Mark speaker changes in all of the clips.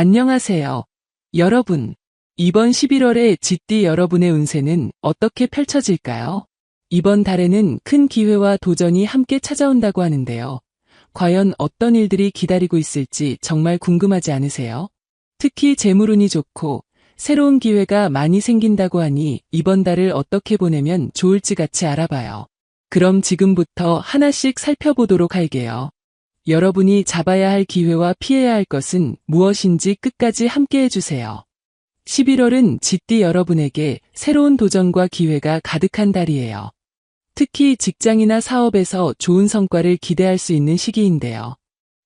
Speaker 1: 안녕하세요. 여러분. 이번 11월에 쥐띠 여러분의 운세는 어떻게 펼쳐질까요? 이번 달에는 큰 기회와 도전이 함께 찾아온다고 하는데요. 과연 어떤 일들이 기다리고 있을지 정말 궁금하지 않으세요? 특히 재물운이 좋고 새로운 기회가 많이 생긴다고 하니 이번 달을 어떻게 보내면 좋을지 같이 알아봐요. 그럼 지금부터 하나씩 살펴보도록 할게요. 여러분이 잡아야 할 기회와 피해야 할 것은 무엇인지 끝까지 함께 해주세요. 11월은 쥐띠 여러분에게 새로운 도전과 기회가 가득한 달이에요. 특히 직장이나 사업에서 좋은 성과를 기대할 수 있는 시기인데요.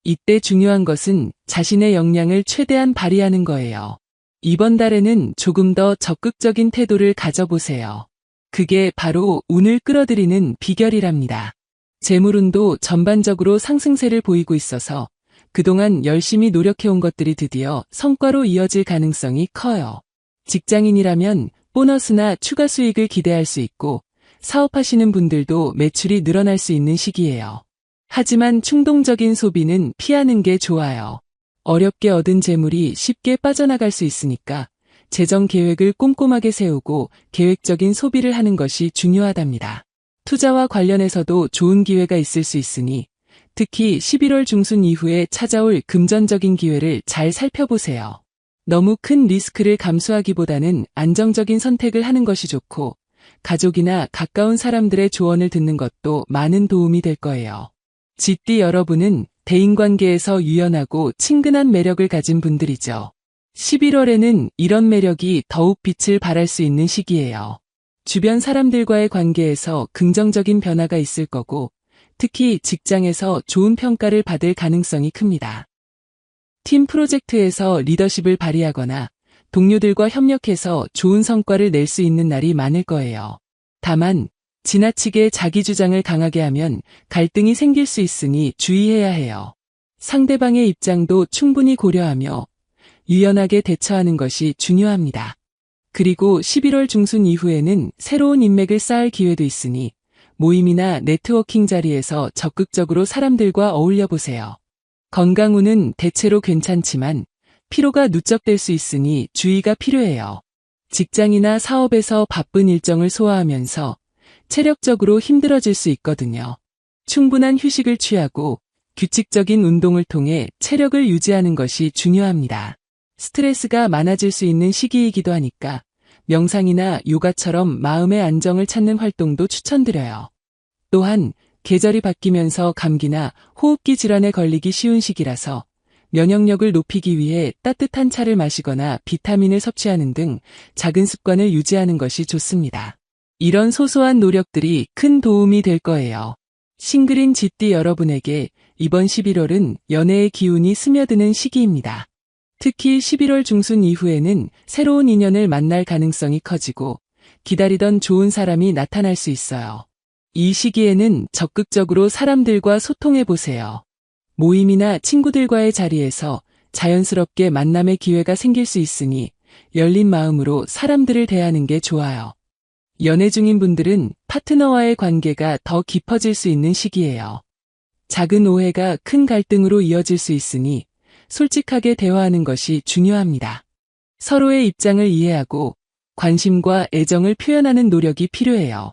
Speaker 1: 이때 중요한 것은 자신의 역량을 최대한 발휘하는 거예요. 이번 달에는 조금 더 적극적인 태도를 가져보세요. 그게 바로 운을 끌어들이는 비결이랍니다. 재물운도 전반적으로 상승세를 보이고 있어서 그동안 열심히 노력해온 것들이 드디어 성과로 이어질 가능성이 커요. 직장인이라면 보너스나 추가 수익을 기대할 수 있고 사업하시는 분들도 매출이 늘어날 수 있는 시기예요. 하지만 충동적인 소비는 피하는 게 좋아요. 어렵게 얻은 재물이 쉽게 빠져나갈 수 있으니까 재정 계획을 꼼꼼하게 세우고 계획적인 소비를 하는 것이 중요하답니다. 투자와 관련해서도 좋은 기회가 있을 수 있으니 특히 11월 중순 이후에 찾아올 금전적인 기회를 잘 살펴보세요. 너무 큰 리스크를 감수하기보다는 안정적인 선택을 하는 것이 좋고 가족이나 가까운 사람들의 조언을 듣는 것도 많은 도움이 될 거예요. 쥐띠 여러분은 대인관계에서 유연하고 친근한 매력을 가진 분들이죠. 11월에는 이런 매력이 더욱 빛을 발할 수 있는 시기예요. 주변 사람들과의 관계에서 긍정적인 변화가 있을 거고 특히 직장에서 좋은 평가를 받을 가능성이 큽니다. 팀 프로젝트에서 리더십을 발휘하거나 동료들과 협력해서 좋은 성과를 낼 수 있는 날이 많을 거예요. 다만 지나치게 자기 주장을 강하게 하면 갈등이 생길 수 있으니 주의해야 해요. 상대방의 입장도 충분히 고려하며 유연하게 대처하는 것이 중요합니다. 그리고 11월 중순 이후에는 새로운 인맥을 쌓을 기회도 있으니 모임이나 네트워킹 자리에서 적극적으로 사람들과 어울려 보세요. 건강운은 대체로 괜찮지만 피로가 누적될 수 있으니 주의가 필요해요. 직장이나 사업에서 바쁜 일정을 소화하면서 체력적으로 힘들어질 수 있거든요. 충분한 휴식을 취하고 규칙적인 운동을 통해 체력을 유지하는 것이 중요합니다. 스트레스가 많아질 수 있는 시기이기도 하니까 명상이나 요가처럼 마음의 안정을 찾는 활동도 추천드려요. 또한 계절이 바뀌면서 감기나 호흡기 질환에 걸리기 쉬운 시기라서 면역력을 높이기 위해 따뜻한 차를 마시거나 비타민을 섭취하는 등 작은 습관을 유지하는 것이 좋습니다. 이런 소소한 노력들이 큰 도움이 될 거예요. 싱글인 쥐띠 여러분에게 이번 11월은 연애의 기운이 스며드는 시기입니다. 특히 11월 중순 이후에는 새로운 인연을 만날 가능성이 커지고 기다리던 좋은 사람이 나타날 수 있어요. 이 시기에는 적극적으로 사람들과 소통해 보세요. 모임이나 친구들과의 자리에서 자연스럽게 만남의 기회가 생길 수 있으니 열린 마음으로 사람들을 대하는 게 좋아요. 연애 중인 분들은 파트너와의 관계가 더 깊어질 수 있는 시기예요. 작은 오해가 큰 갈등으로 이어질 수 있으니 솔직하게 대화하는 것이 중요합니다. 서로의 입장을 이해하고 관심과 애정을 표현하는 노력이 필요해요.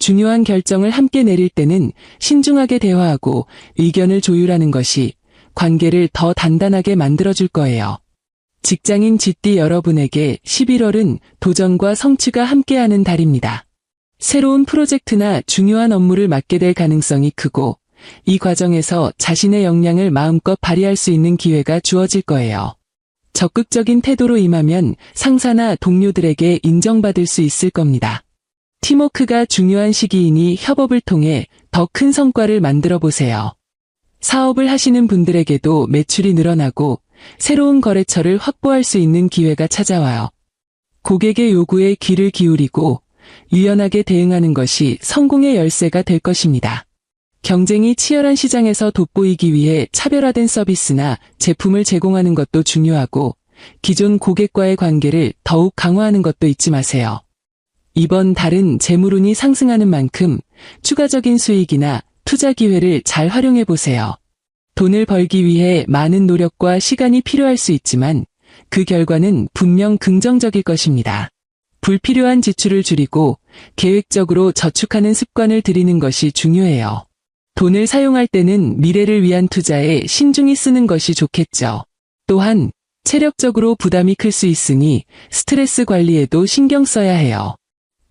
Speaker 1: 중요한 결정을 함께 내릴 때는 신중하게 대화하고 의견을 조율하는 것이 관계를 더 단단하게 만들어줄 거예요. 직장인 쥐띠 여러분에게 11월은 도전과 성취가 함께하는 달입니다. 새로운 프로젝트나 중요한 업무를 맡게 될 가능성이 크고 이 과정에서 자신의 역량을 마음껏 발휘할 수 있는 기회가 주어질 거예요. 적극적인 태도로 임하면 상사나 동료들에게 인정받을 수 있을 겁니다. 팀워크가 중요한 시기이니 협업을 통해 더 큰 성과를 만들어 보세요. 사업을 하시는 분들에게도 매출이 늘어나고 새로운 거래처를 확보할 수 있는 기회가 찾아와요. 고객의 요구에 귀를 기울이고 유연하게 대응하는 것이 성공의 열쇠가 될 것입니다. 경쟁이 치열한 시장에서 돋보이기 위해 차별화된 서비스나 제품을 제공하는 것도 중요하고 기존 고객과의 관계를 더욱 강화하는 것도 잊지 마세요. 이번 달은 재물운이 상승하는 만큼 추가적인 수익이나 투자 기회를 잘 활용해 보세요. 돈을 벌기 위해 많은 노력과 시간이 필요할 수 있지만 그 결과는 분명 긍정적일 것입니다. 불필요한 지출을 줄이고 계획적으로 저축하는 습관을 들이는 것이 중요해요. 돈을 사용할 때는 미래를 위한 투자에 신중히 쓰는 것이 좋겠죠. 또한 체력적으로 부담이 클 수 있으니 스트레스 관리에도 신경 써야 해요.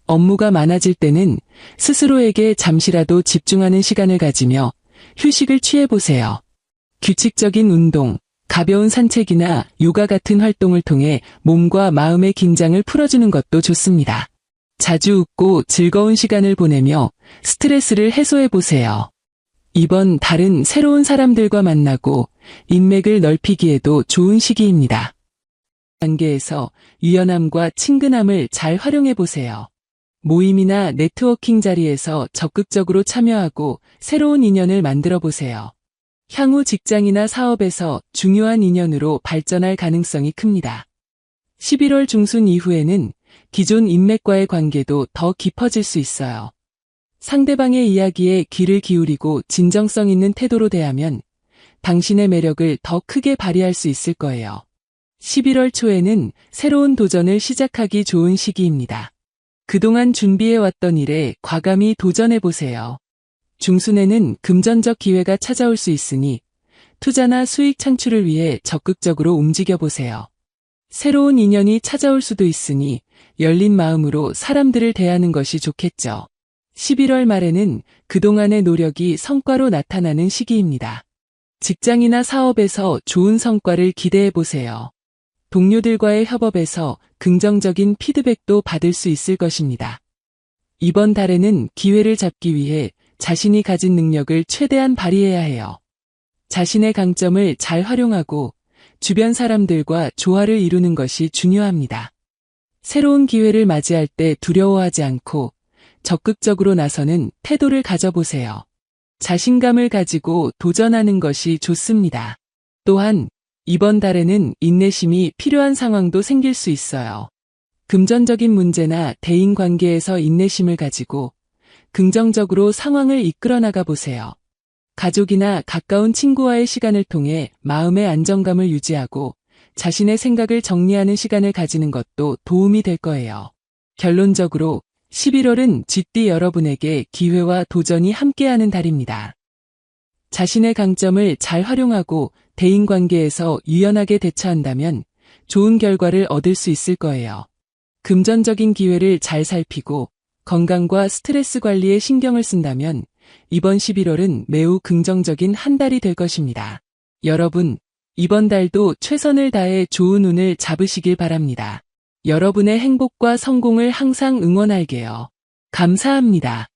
Speaker 1: 업무가 많아질 때는 스스로에게 잠시라도 집중하는 시간을 가지며 휴식을 취해보세요. 규칙적인 운동, 가벼운 산책이나 요가 같은 활동을 통해 몸과 마음의 긴장을 풀어주는 것도 좋습니다. 자주 웃고 즐거운 시간을 보내며 스트레스를 해소해보세요. 이번 달은 새로운 사람들과 만나고 인맥을 넓히기에도 좋은 시기입니다. 관계에서 유연함과 친근함을 잘 활용해 보세요. 모임이나 네트워킹 자리에서 적극적으로 참여하고 새로운 인연을 만들어 보세요. 향후 직장이나 사업에서 중요한 인연으로 발전할 가능성이 큽니다. 11월 중순 이후에는 기존 인맥과의 관계도 더 깊어질 수 있어요. 상대방의 이야기에 귀를 기울이고 진정성 있는 태도로 대하면 당신의 매력을 더 크게 발휘할 수 있을 거예요. 11월 초에는 새로운 도전을 시작하기 좋은 시기입니다. 그동안 준비해왔던 일에 과감히 도전해보세요. 중순에는 금전적 기회가 찾아올 수 있으니 투자나 수익 창출을 위해 적극적으로 움직여보세요. 새로운 인연이 찾아올 수도 있으니 열린 마음으로 사람들을 대하는 것이 좋겠죠. 11월 말에는 그동안의 노력이 성과로 나타나는 시기입니다. 직장이나 사업에서 좋은 성과를 기대해 보세요. 동료들과의 협업에서 긍정적인 피드백도 받을 수 있을 것입니다. 이번 달에는 기회를 잡기 위해 자신이 가진 능력을 최대한 발휘해야 해요. 자신의 강점을 잘 활용하고 주변 사람들과 조화를 이루는 것이 중요합니다. 새로운 기회를 맞이할 때 두려워하지 않고 적극적으로 나서는 태도를 가져보세요. 자신감을 가지고 도전하는 것이 좋습니다. 또한 이번 달에는 인내심이 필요한 상황도 생길 수 있어요. 금전적인 문제나 대인 관계에서 인내심을 가지고 긍정적으로 상황을 이끌어 나가 보세요. 가족이나 가까운 친구와의 시간을 통해 마음의 안정감을 유지하고 자신의 생각을 정리하는 시간을 가지는 것도 도움이 될 거예요. 결론적으로 11월은 쥐띠 여러분에게 기회와 도전이 함께하는 달입니다. 자신의 강점을 잘 활용하고 대인관계에서 유연하게 대처한다면 좋은 결과를 얻을 수 있을 거예요. 금전적인 기회를 잘 살피고 건강과 스트레스 관리에 신경을 쓴다면 이번 11월은 매우 긍정적인 한 달이 될 것입니다. 여러분, 이번 달도 최선을 다해 좋은 운을 잡으시길 바랍니다. 여러분의 행복과 성공을 항상 응원할게요. 감사합니다.